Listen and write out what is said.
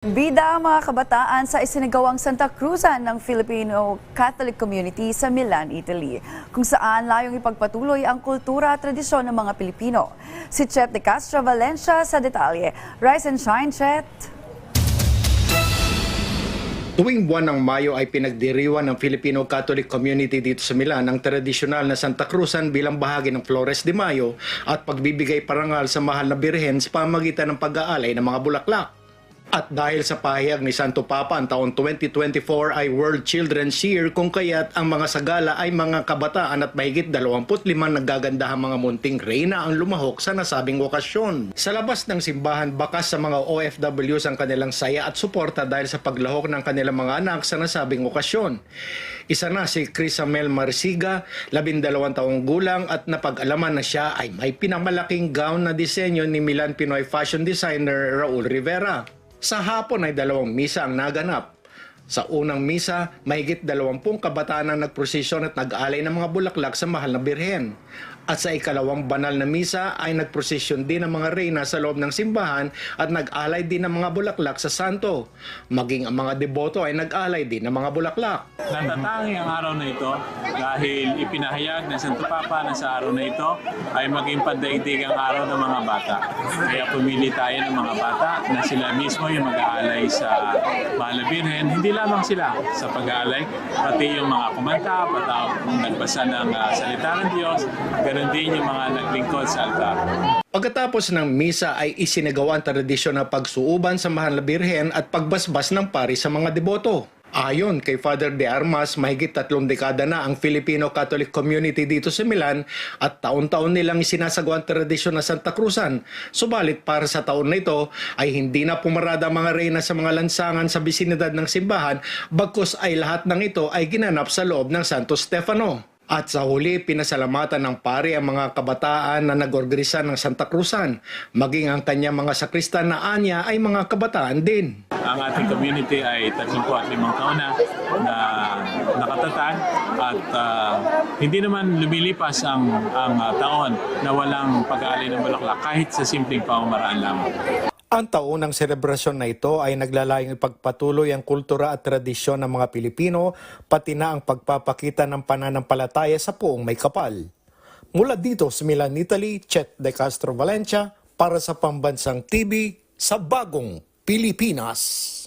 Bida mga kabataan sa isinagawang Santa Cruzan ng Filipino Catholic Community sa Milan, Italy, kung saan layong ipagpatuloy ang kultura at tradisyon ng mga Pilipino. Si Chet de Castro Valencia sa detalye. Rise and shine, Chet! Tuwing buwan ng Mayo ay pinagdiriwan ng Filipino Catholic Community dito sa Milan ang tradisyonal na Santa Cruzan bilang bahagi ng Flores de Mayo at pagbibigay parangal sa mahal na birhen sa pamagitan ng pag-aalay ng mga bulaklak. At dahil sa pahayag ni Santo Papa ang taon 2024 ay World Children's Year kung kaya't ang mga sagala ay mga kabataan at mahigit 25 naggagandahang mga munting reyna ang lumahok sa nasabing okasyon. Sa labas ng simbahan, bakas sa mga OFWs ang kanilang saya at suporta dahil sa paglahok ng kanilang mga anak sa nasabing okasyon. Isa na si Crisamel Marsiga, 12 taong gulang at napag-alaman na siya ay may pinamalaking gown na disenyo ni Milan Pinoy fashion designer Raul Rivera. Sa hapon ay dalawang misa ang naganap. Sa unang misa, mahigit dalawampung kabataan ang nagprosesyon at nag-alay ng mga bulaklak sa mahal na birhen. At sa ikalawang banal na misa ay nagprosesyon din ng mga reyna sa loob ng simbahan at nag-alay din ng mga bulaklak sa santo. Maging ang mga deboto ay nag-alay din ng mga bulaklak. Natatangi ang araw na ito dahil ipinahayag ng Santo Papa na sa araw na ito ay maging pandaigdig ang araw ng mga bata. Kaya pumili tayo ng mga bata na sila mismo yung mag-aalay sa Mahal Birhen. Hindi lamang sila sa pag-aalay, pati yung mga kumanta, pati ang nagbasa ng ah, salita ng Diyos, ganun din yung mga naglingkod sa altar. Pagkatapos ng misa ay isinagawa ang tradisyon na pagsuuban sa mahal na birhen at pagbasbas ng pari sa mga deboto. Ayon kay Father De Armas, mahigit tatlong dekada na ang Filipino Catholic community dito sa Milan at taon-taon nilang isinasagawa ang tradisyon na Santa Cruzan. Subalit para sa taon na ito ay hindi na pumarada ang mga reyna sa mga lansangan sa bisinidad ng simbahan bagkus ay lahat ng ito ay ginanap sa loob ng Santo Stefano. At sa huli, pinasalamatan ng pari ang mga kabataan na nagorganisan ng Santa Cruzan. Maging ang kanyang mga sakristan na anya ay mga kabataan din. Ang ating community ay 35 taon na na nakatatag at ah, hindi naman lumilipas ang, ang ah, taon na walang pag-aalay ng bulaklak kahit sa simpleng pamamaraan lamang. Ang taunang selebrasyon na ito ay naglalayong ipagpatuloy ang kultura at tradisyon ng mga Pilipino, pati na ang pagpapakita ng pananampalataya sa puong may kapal. Mula dito sa Milan, Italy, Chet de Castro Valencia para sa Pambansang TV sa Bagong Pilipinas.